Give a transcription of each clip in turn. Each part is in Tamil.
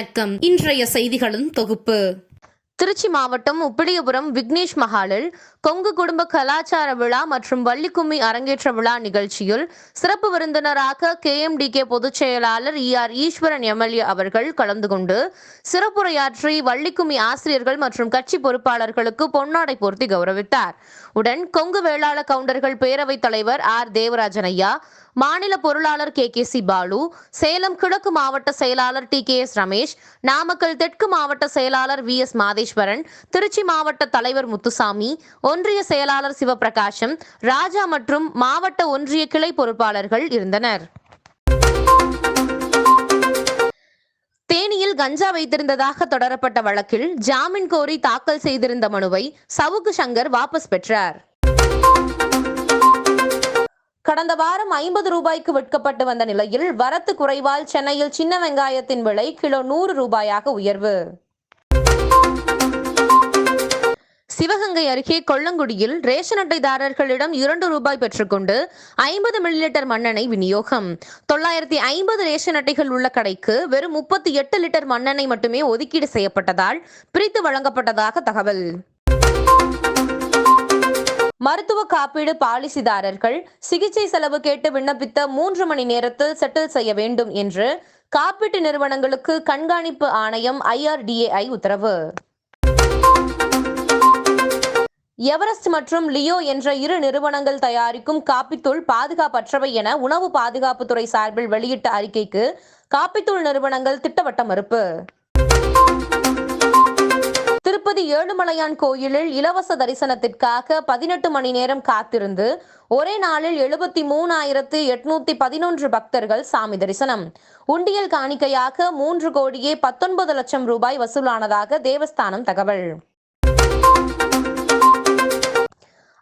வணக்கம். இன்றைய செய்திகளின் தொகுப்பு. திருச்சி மாவட்டம் உப்பிலியபுரம் விக்னேஷ் மஹாலில் கொங்கு குடும்ப கலாச்சார விழா மற்றும் வள்ளிக்கும்மி அரங்கேற்ற விழா நிகழ்ச்சியில் சிறப்பு விருந்தினராக கேஎம்டிகே பொதுச் செயலாளர் இ ஆர் ஈஸ்வரன் எம்எல்ஏ அவர்கள் கலந்து கொண்டு சிறப்புரையாற்றி வள்ளிக்கும்மி ஆசிரியர்கள் மற்றும் கட்சி பொறுப்பாளர்களுக்கு பொன்னாடை போர்த்தி கௌரவித்தார். உடன் கொங்கு வேளாள கவுண்டர்கள் பேரவைத் தலைவர் ஆர். தேவராஜன் ஐயா மாநில பொருளாளர் K. K. C. Balu Salem கிழக்கு மாவட்ட செயலாளர் T. K. S. Ramesh Namakkal தெற்கு மாவட்ட செயலாளர் வி. எஸ். மாதேஸ்வரன் திருச்சி மாவட்ட தலைவர் முத்துசாமி ஒன்றிய செயலாளர் சிவபிரகாசம் ராஜா மற்றும் மாவட்ட ஒன்றிய கிளை பொறுப்பாளர்கள் இருந்தனர். தேனியில் கஞ்சா வைத்திருந்ததாக தொடரப்பட்ட வழக்கில் ஜாமீன் கோரி தாக்கல் செய்திருந்த மனுவை சவுக்கு சங்கர் வாபஸ் பெற்றார். கடந்த வாரம் ஐம்பது ரூபாய்க்கு விற்கப்பட்டு வந்த நிலையில் வரத்து குறைவால் சென்னையில் சின்ன வெங்காயத்தின் விலை கிலோ நூறு ரூபாயாக உயர்வு. சிவகங்கை அருகே கொல்லங்குடியில் ரேஷன் அட்டைதாரர்களிடம் இரண்டு ரூபாய் பெற்றுக்கொண்டு ஐம்பது மில்லிலிட்டர் மண்ணெண்ணெய் விநியோகம். தொள்ளாயிரத்தி ஐம்பது ரேஷன் அட்டைகள் உள்ள கடைக்கு வெறும் முப்பத்தி எட்டு லிட்டர் மண்ணெண்ணெய் மட்டுமே ஒதுக்கீடு செய்யப்பட்டதால் பிரித்து வழங்கப்பட்டதாக தகவல். மருத்துவ காப்பீடு பாலிசிதாரர்கள் சிகிச்சை செலவு கேட்டு விண்ணப்பித்த மூன்று மணி நேரத்தில் செட்டில் செய்ய வேண்டும் என்று காப்பீட்டு நிறுவனங்களுக்கு கண்காணிப்பு ஆணையம் ஐஆர்டிஏஐ உத்தரவு. எவரெஸ்ட் மற்றும் லியோ என்ற இரு நிறுவனங்கள் தயாரிக்கும் காப்பித்தூள் பாதுகாப்பற்றவை என உணவு பாதுகாப்புத்துறை சார்பில் வெளியிட்ட அறிக்கைக்கு காப்பித்தூள் நிறுவனங்கள் திட்டவட்ட மறுப்பு. திருப்பதி ஏழுமலையான் கோயிலில் இலவச தரிசனத்திற்காக பதினெட்டு மணி நேரம் காத்திருந்து ஒரே நாளில் எழுபத்தி மூணாயிரத்து எட்நூத்தி பதினொன்று பக்தர்கள் சாமி தரிசனம். உண்டியல் காணிக்கையாக மூன்று கோடியே பத்தொன்பது லட்சம் ரூபாய் வசூலானதாக தேவஸ்தானம் தகவல்.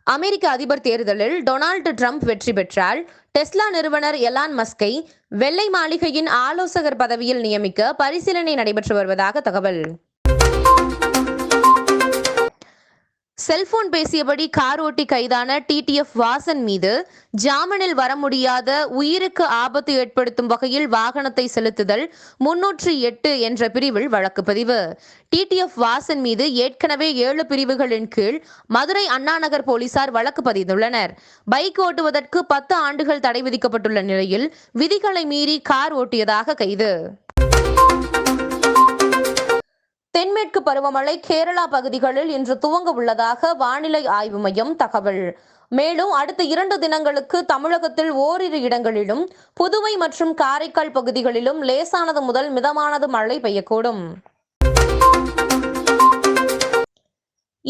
அமெரிக்க அதிபர் தேர்தலில் டொனால்டு ட்ரம்ப் வெற்றி பெற்றால் டெஸ்லா நிறுவனர் எலான் மஸ்கை வெள்ளை மாளிகையின் ஆலோசகர் பதவியில் நியமிக்க பரிசீலனை நடைபெற்று வருவதாக தகவல். செல்போன் பேசியபடி கார் ஓட்டி கைதான டிடிஎஃப் வாசன் மீது ஜாமீனில் வர முடியாத உயிருக்கு ஆபத்து ஏற்படுத்தும் வகையில் வாகனத்தை செலுத்துதல் முன்னூற்றி எட்டு என்ற பிரிவில் வழக்கு பதிவு. டிடிஎஃப் வாசன் மீது ஏற்கனவே ஏழு பிரிவுகளின் கீழ் மதுரை அண்ணாநகர் போலீசார் வழக்கு பதிந்துள்ளனர். பைக் ஓட்டுவதற்கு பத்து ஆண்டுகள் தடை விதிக்கப்பட்டுள்ள நிலையில் விதிகளை மீறி கார் ஓட்டியதாக கைது. தென்மேற்கு பருவமழை கேரளா பகுதிகளில் இன்று துவங்க உள்ளதாக வானிலை ஆய்வு மையம் தகவல். மேலும் அடுத்த இரண்டு தினங்களுக்கு தமிழகத்தில் ஓரிரு இடங்களிலும் புதுவை மற்றும் காரைக்கால் பகுதிகளிலும் லேசானது முதல் மிதமானது மழை பெய்யக்கூடும்.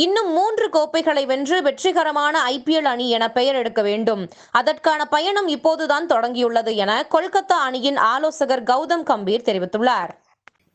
இன்னும் மூன்று கோப்பைகளை வென்று வெற்றிகரமான ஐபிஎல் அணி என பெயர் எடுக்க வேண்டும். அதற்கான பயணம் இப்போதுதான் தொடங்கியுள்ளது என கொல்கத்தா அணியின் ஆலோசகர் கௌதம் கம்பீர் தெரிவித்துள்ளார்.